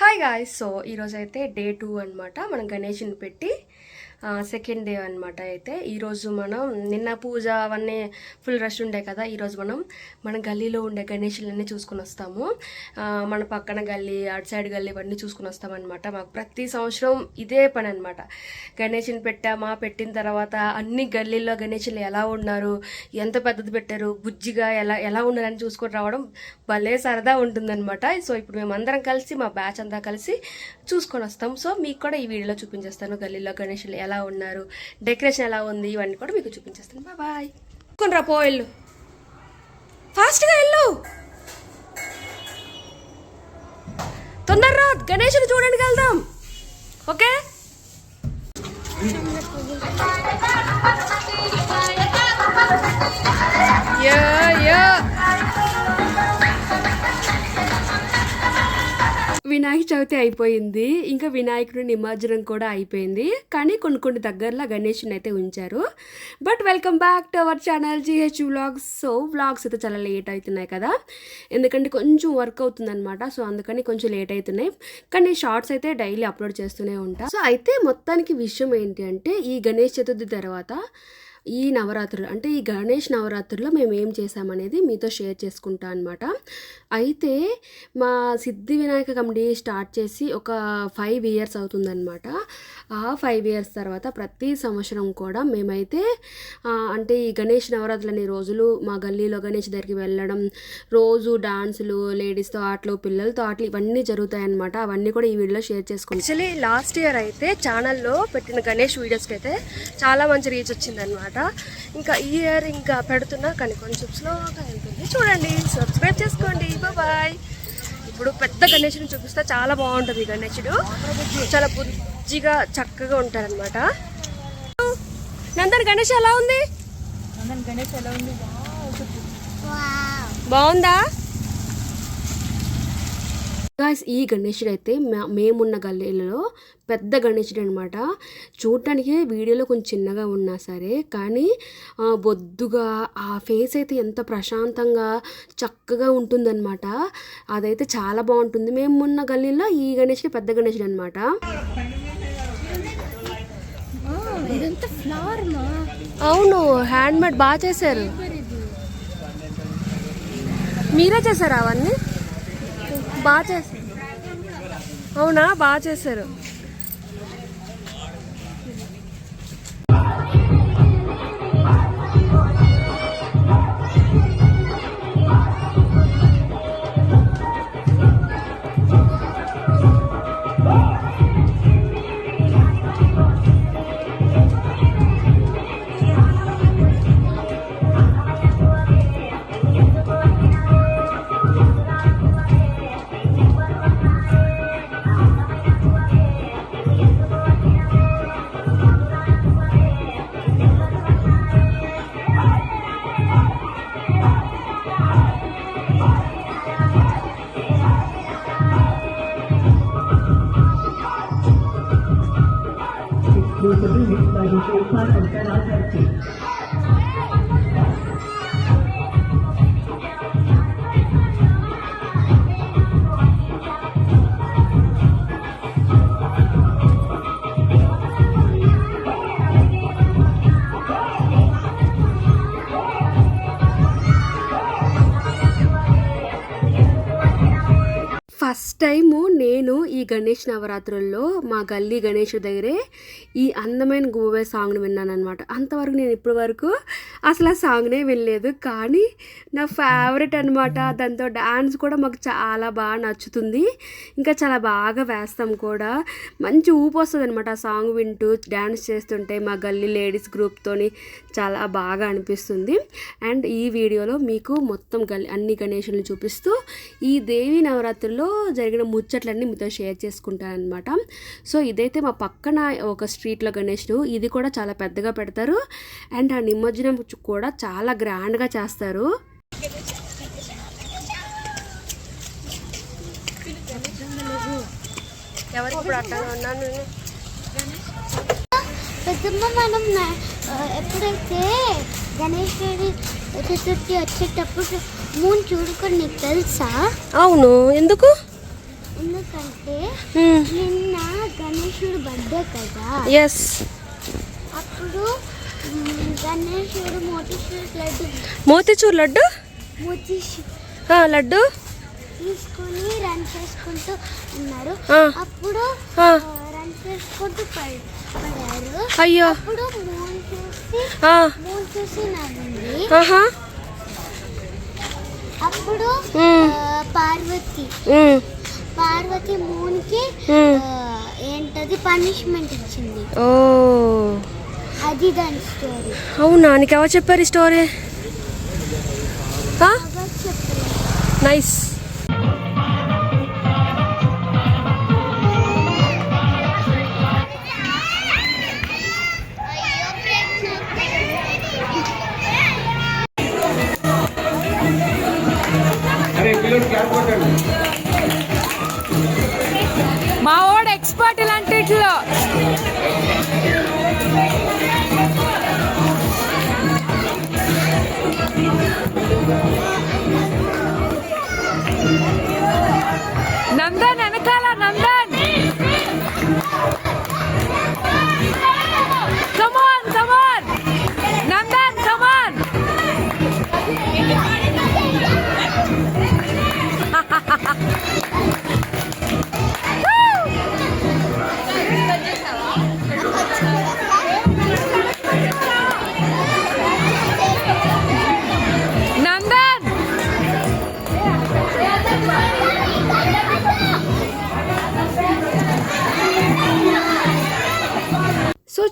Hi guy so ఈరోజైతే day two అనమాట మనం గణేష్ని పెట్టి సెకండ్ డే అనమాట అయితే. ఈరోజు మనం నిన్న పూజ అవన్నీ ఫుల్ రష్ ఉండే కదా ఈరోజు మనం మన గల్లీలో ఉండే గణేషులన్నీ చూసుకుని వస్తాము. మన పక్కన గల్లీ అటు సైడ్ గల్లీ ఇవన్నీ చూసుకుని వస్తామన్నమాట. మాకు ప్రతి సంవత్సరం ఇదే పని అనమాట గణేషుని పెట్టామా పెట్టిన తర్వాత అన్ని గల్లీల్లో గణేషులు ఎలా ఉన్నారు ఎంత పెద్దది పెట్టారు బుజ్జిగా ఎలా ఎలా ఉన్నారని చూసుకొని రావడం భలే సరదా ఉంటుందన్నమాట. సో ఇప్పుడు మేమందరం కలిసి మా బ్యాచ్ అంతా కలిసి చూసుకొని వస్తాం. సో మీకు కూడా ఈ వీడియోలో చూపించేస్తాను. గల్లీలో గణేషులు ఎలా ఉన్నారు డెకరేషన్ ఎలా ఉంది ఇవన్నీ కూడా మీకు చూపించేస్తాను. బాయ్ కొనరా పో వెళ్ళు. ఫాస్ట్గా వెళ్ళు. తొందరరా గణేషుని చూడండి వెళ్దాం. Okay? Ya ya Vinayaka Chavithi అయిపోయింది. ఇంకా వినాయకుడు నిమజ్జనం కూడా అయిపోయింది. కానీ కొన్ని కొన్ని దగ్గరలో గణేష్ని అయితే ఉంచారు. But welcome back to our channel GH vlogs. So vlogs అయితే చాలా లేట్ అవుతున్నాయి కదా. ఎందుకంటే కొంచెం వర్క్ అవుతుందన్నమాట. సో అందుకని కొంచెం లేట్ అవుతున్నాయి. కానీ షార్ట్స్ అయితే డైలీ అప్లోడ్ చేస్తూనే ఉంటా. సో అయితే మొత్తానికి విషయం ఏంటి అంటే ఈ గణేష్ చతుర్థి తర్వాత ఈ నవరాత్రులు అంటే ఈ గణేష్ నవరాత్రుల్లో మేము ఏం చేసామనేది మీతో షేర్ చేసుకుంటా అనమాట అయితే మా సిద్ధి వినాయక కమిటీ స్టార్ట్ చేసి ఒక ఫైవ్ ఇయర్స్ అవుతుందన్నమాట. ఆ ఫైవ్ ఇయర్స్ తర్వాత ప్రతి సంవత్సరం కూడా మేమైతే అంటే ఈ గణేష్ నవరాత్రులు అనే రోజులు మా గల్లీలో గణేష్ దగ్గరికి వెళ్ళడం రోజు డాన్సులు లేడీస్తో ఆటలు పిల్లలతో ఆటలు ఇవన్నీ జరుగుతాయన్నమాట. అవన్నీ కూడా ఈ వీడియోలో షేర్ చేసుకుంటాం. యాక్చువల్లీ లాస్ట్ ఇయర్ అయితే ఛానల్లో పెట్టిన గణేష్ వీడియోస్కి అయితే చాలా మంచి రీచ్ వచ్చిందనమాట ఇంకా ఈ ఇయర్ ఇంకా పెడుతున్నా కానీ కొంచెం స్లోగా వెళ్తుంది. చూడండి సబ్స్క్రైబ్ చేసుకోండి. బాయ్ ఇప్పుడు పెద్ద గణేషుని చూపిస్తే. చాలా బాగుంటుంది గణేషుడు. చాలా బుజ్జిగా చక్కగా ఉంటారనమాట నందన్ గణేష్ ఎలా ఉంది? నందన్ గణేష్ ఎలా ఉంది? బాగుందా? గాయస్ ఈ గణేశుడు అయితే మేమున్న గల్లీలలో పెద్ద గణేశుడు అనమాట చూడటానికి వీడియోలో కొంచెం చిన్నగా ఉన్నా సరే కానీ బొద్దుగా ఆ ఫేస్ అయితే ఎంత ప్రశాంతంగా చక్కగా ఉంటుందన్నమాట. అదైతే చాలా బాగుంటుంది. మేము ఉన్న గల్లీలో ఈ గణేశుడు పెద్ద గణేశుడు అనమాట అవును హ్యాండ్ మేడ్ బాగా చేశారు మీరే చేశారా అవన్నీ? బాగా చేశారు. అవునా? బాగా చేశారు. టైము నేను ఈ గణేష్ నవరాత్రుల్లో మా గల్లీ గణేష్ దగ్గరే ఈ అందమైన గోవే సాంగ్ని విన్నాను అనమాట అంతవరకు నేను ఇప్పటి వరకు అసలు ఆ సాంగ్నే వినలేదు. కానీ నా ఫేవరెట్ అనమాట దాంతో డ్యాన్స్ కూడా మాకు చాలా బాగా నచ్చుతుంది. ఇంకా చాలా బాగా వేస్తాం కూడా. మంచి ఊపు వస్తుంది అనమాట ఆ సాంగ్ వింటూ డ్యాన్స్ చేస్తుంటే మా గల్లీ లేడీస్ గ్రూప్తోని చాలా బాగా అనిపిస్తుంది. అండ్ ఈ వీడియోలో మీకు మొత్తం గల్లీ అన్ని గణేషులను చూపిస్తూ ఈ దేవి నవరాత్రుల్లో జరిగిన ముచ్చట్లన్నీ మీతో షేర్ చేసుకుంటాను అనమాట సో ఇదైతే మా పక్కన ఒక స్ట్రీట్లో గణేషుడు ఇది కూడా చాలా పెద్దగా పెడతారు. అండ్ ఆ నిమజ్జనం కూడా చాలా గ్రాండ్గా చేస్తారు. పెద్దమ్మ మనం ఎప్పుడైతే గణేశుడి చతుర్థి వచ్చేటప్పుడు మూన్ చూడుకొని నీకు తెలుసా? అవును. ఎందుకు? ఎందుకంటే నిన్న గణేశుడు బర్త్డే కదా. ఎస్ అప్పుడు గణేశుడు మోతీశ్వర్ లడ్డు మోతిచూర్ లడ్డు? లడ్డు? తీసుకొని రన్ చేసుకుంటూ ఉన్నారు. అప్పుడు రన్ చేసుకుంటూ పడ్- పడారు. అయ్యో. అప్పుడు మూన్ చూసి మూన్ చూసి నవ్వింది. అప్పుడు పార్వతి పార్వతి మూన్కి ఏంటది? పనిష్మెంట్ ఇచ్చింది. ఓ. అది దాని స్టోరీ అవునా? నీకు ఎవరు చెప్పారు ఈ స్టోరీ నైస్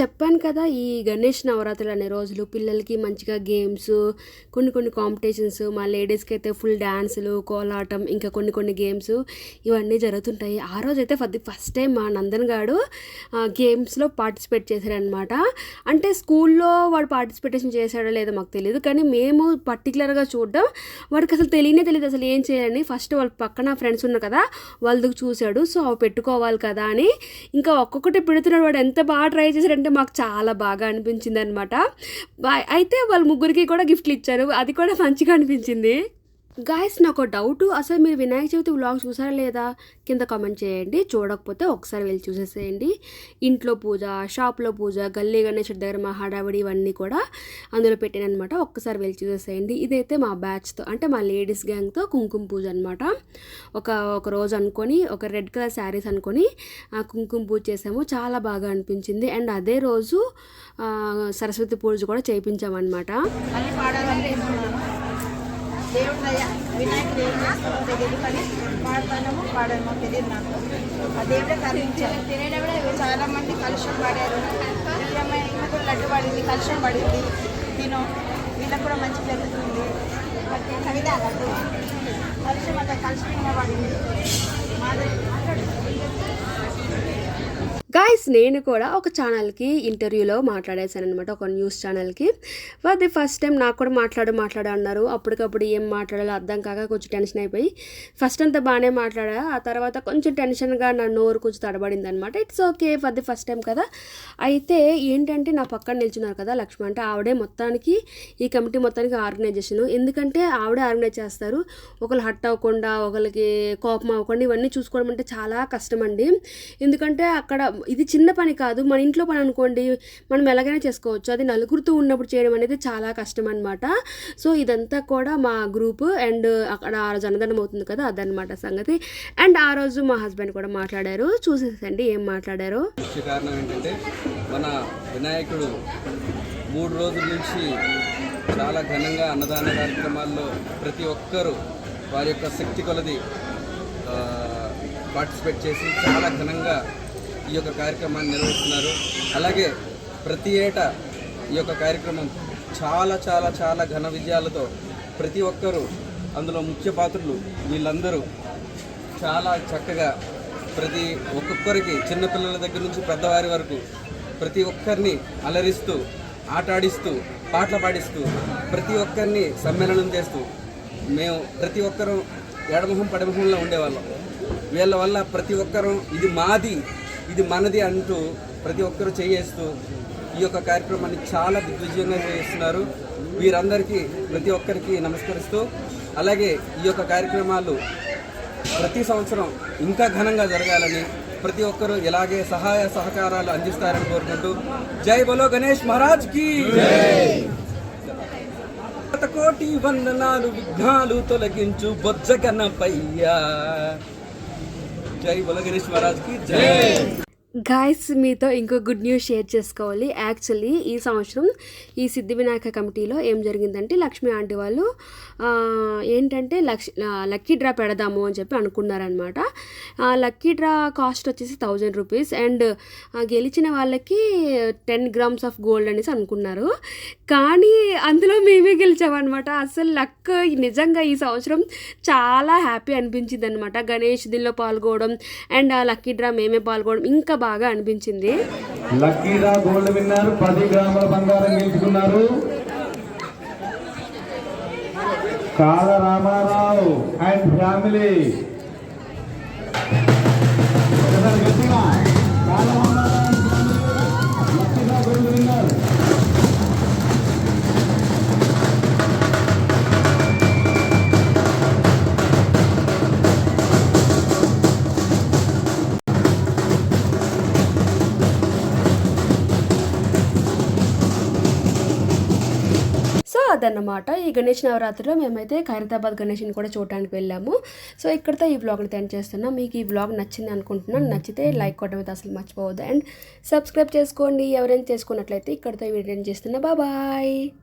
చెప్పాను కదా ఈ గణేష్ నవరాత్రులు అనే రోజులు పిల్లలకి మంచిగా గేమ్స్ కొన్ని కొన్ని కాంపిటీషన్స్ మా లేడీస్కి అయితే ఫుల్ డ్యాన్సులు కోలాటం ఇంకా కొన్ని కొన్ని గేమ్స్ ఇవన్నీ జరుగుతుంటాయి. ఆ రోజు అయితే ఫర్ ది ఫస్ట్ టైం మా నందన్ గాడు గేమ్స్లో పార్టిసిపేట్ చేశాడనమాట అంటే స్కూల్లో వాడు పార్టిసిపేటేషన్ చేశాడో లేదో మాకు తెలియదు కానీ మేము పర్టికులర్గా చూడడం వాడికి అసలు తెలియనే తెలియదు అసలు ఏం చేయాలని. ఫస్ట్ వాళ్ళ పక్కన ఫ్రెండ్స్ ఉన్నారు కదా వాళ్ళకి చూశాడు సో అవి పెట్టుకోవాలి కదా అని. ఇంకా ఒక్కొక్కటి పెడుతున్నాడు వాడు ఎంత బాగా ట్రై అంటే మాకు చాలా బాగా అనిపించింది అనమాట అయితే వాళ్ళ ముగ్గురికి కూడా గిఫ్ట్లు ఇచ్చారు. అది కూడా మంచిగా అనిపించింది. గాయస్ నాకు డౌట్ అసలు మీరు వినాయక చవితి వ్లాగ్ చూసారా లేదా? కింద కామెంట్ చేయండి. చూడకపోతే ఒకసారి వెళ్ళి చూసేసేయండి. ఇంట్లో పూజ షాప్లో పూజ గల్లీ గణేష్ దగ్గర మా హడావిడి ఇవన్నీ కూడా అందులో పెట్టాను అనమాట ఒక్కసారి వెళ్ళి చూసేసేయండి. ఇదైతే మా బ్యాచ్తో అంటే మా లేడీస్ గ్యాంగ్తో కుంకుమ పూజ అనమాట ఒక ఒక రోజు అనుకొని ఒక రెడ్ కలర్ శారీస్ అనుకొని కుంకుమ పూజ చేసాము. చాలా బాగా అనిపించింది. అండ్ అదే రోజు సరస్వతి పూజ కూడా చేయించామన్నమాట. దేవుడు దయ వినాయకుడు ఏం చేస్తామో తెలియదు కానీ పాడతానేమో పాడామో తెలియదు నాకు. ఆ దేవుడే కరుణించారు చాలా మంది కలుషం పాడారు. ఈ అమ్మాయి కూడా లడ్డు పడింది కలుషం పడింది. తిను. వీళ్ళకి కూడా మంచి జరుగుతుంది. కవిత లడ్డు. కలుషం అంతా కలుషం పడింది. మాధవి గాయస్ నేను కూడా ఒక ఛానల్కి ఇంటర్వ్యూలో మాట్లాడేశాను అనమాట ఒక న్యూస్ ఛానల్కి ఫర్ ది ఫస్ట్ టైం నాకు కూడా మాట్లాడు మాట్లాడు అన్నారు. అప్పటికప్పుడు ఏం మాట్లాడాలో అర్థం కాక కొంచెం టెన్షన్ అయిపోయి ఫస్ట్ అంతా బాగానే మాట్లాడా ఆ తర్వాత కొంచెం టెన్షన్గా నా నోరు కొంచెం తడబడింది అనమాట it's okay for the first time కదా. అయితే ఏంటంటే నా పక్కన నిల్చున్నారు కదా లక్ష్మి అంటే ఆవిడే మొత్తానికి ఈ కమిటీ మొత్తానికి ఆర్గనైజేషన్ ఎందుకంటే ఆవిడే ఆర్గనైజ్ చేస్తారు. ఒకళ్ళు హట్ అవ్వకుండా ఒకరికి కోపం అవ్వకుండా ఇవన్నీ చూసుకోవడం అంటే చాలా కష్టం అండి. ఎందుకంటే అక్కడ ఇది చిన్న పని కాదు మన ఇంట్లో పని అనుకోండి మనం ఎలాగైనా చేసుకోవచ్చు. అది నలుగురితో ఉన్నప్పుడు చేయడం అనేది చాలా కష్టం అనమాట సో ఇదంతా కూడా మా గ్రూప్ అండ్ అక్కడ ఆ రోజు అన్నదానం అవుతుంది కదా అదనమాట సంగతి. అండ్ ఆ రోజు మా హస్బెండ్ కూడా మాట్లాడారు. చూసేసండి ఏం మాట్లాడారు. కారణం ఏంటంటే మన వినాయకుడు మూడు రోజుల నుంచి చాలా ఘనంగా అన్నదాన కార్యక్రమాల్లో ప్రతి ఒక్కరూ వారి యొక్క శక్తి కొలది పార్టిసిపేట్ చేసి చాలా ఘనంగా ఈ యొక్క కార్యక్రమాన్ని నిర్వహిస్తున్నారు. అలాగే ప్రతి ఏటా ఈ యొక్క కార్యక్రమం చాలా చాలా చాలా ఘన విజయాలతో ప్రతి ఒక్కరూ అందులో ముఖ్య పాత్రలు వీళ్ళందరూ చాలా చక్కగా ప్రతి ఒక్కొక్కరికి చిన్నపిల్లల దగ్గర నుంచి పెద్దవారి వరకు ప్రతి ఒక్కరిని అలరిస్తూ ఆటాడిస్తూ పాటలు పాడిస్తూ ప్రతి ఒక్కరిని సమ్మేళనం చేస్తూ మేము ప్రతి ఒక్కరూ ఎడమొహం పడమొహంలో ఉండేవాళ్ళం. వీళ్ళ వల్ల ప్రతి ఒక్కరూ ఇది మాది ఇది మనది అంటూ ప్రతి ఒక్కరూ చేయేస్తూ ఈ యొక్క కార్యక్రమాన్ని చాలా దిగ్విజయంగా చేస్తున్నారు. వీరందరికీ ప్రతి ఒక్కరికి నమస్కరిస్తూ అలాగే ఈ యొక్క కార్యక్రమాలు ప్రతి సంవత్సరం ఇంకా ఘనంగా జరగాలని ప్రతి ఒక్కరూ ఇలాగే సహాయ సహకారాలు అందిస్తారని కోరుకుంటూ జై బలో గణేష్ మహారాజ్కి కోటి వందనాలు విఘ్నాలు తొలగించు బొజ్జ గణపయ్యా! జై బలో గణేష్ మహారాజ్కి జై గాయస్ మీతో ఇంకో గుడ్ న్యూస్ షేర్ చేసుకోవాలి. యాక్చువల్లీ ఈ సంవత్సరం ఈ సిద్ధి వినాయక కమిటీలో ఏం జరిగిందంటే లక్ష్మి ఆంటీ వాళ్ళు ఏంటంటే లక్ష లక్కీ డ్రా పెడదాము అని చెప్పి అనుకున్నారనమాట లక్కీ డ్రా కాస్ట్ వచ్చేసి థౌజండ్ రూపీస్ అండ్ గెలిచిన వాళ్ళకి టెన్ గ్రామ్స్ ఆఫ్ గోల్డ్ అనేసి అనుకున్నారు. కానీ అందులో మేమే గెలిచామన్నమాట. అసలు లక్ నిజంగా ఈ సంవత్సరం చాలా హ్యాపీ అనిపించింది అనమాట గణేష్ దీనిలో పాల్గొవడం అండ్ ఆ లక్కీ డ్రా మేమే పాల్గొవడం ఇంకా బాగా అనిపించింది. లక్కీరా గోల్డ్ విన్నర్ పది గ్రాముల బంగారం గెలుచుకున్నారు. కాల రామారావు అండ్ ఫ్యామిలీ. కాల రామారావు. అదన్నమాట ఈ గణేష్ నవరాత్రిలో మేమైతే ఖైరతాబాద్ గణేష్ని కూడా చూడటానికి వెళ్ళాము. సో ఇక్కడితో ఈ వ్లాగ్ని ఎండ్ చేస్తున్నాం. మీకు ఈ వ్లాగ్ నచ్చింది అనుకుంటున్నాను. నచ్చితే లైక్ కొట్టడం అయితే అసలు మర్చిపోవద్దు. అండ్ సబ్స్క్రైబ్ చేసుకోండి. ఎవరైనా చేసుకున్నట్లయితే ఇక్కడితో ఈ వీడియో చేస్తున్నా. బాయ్.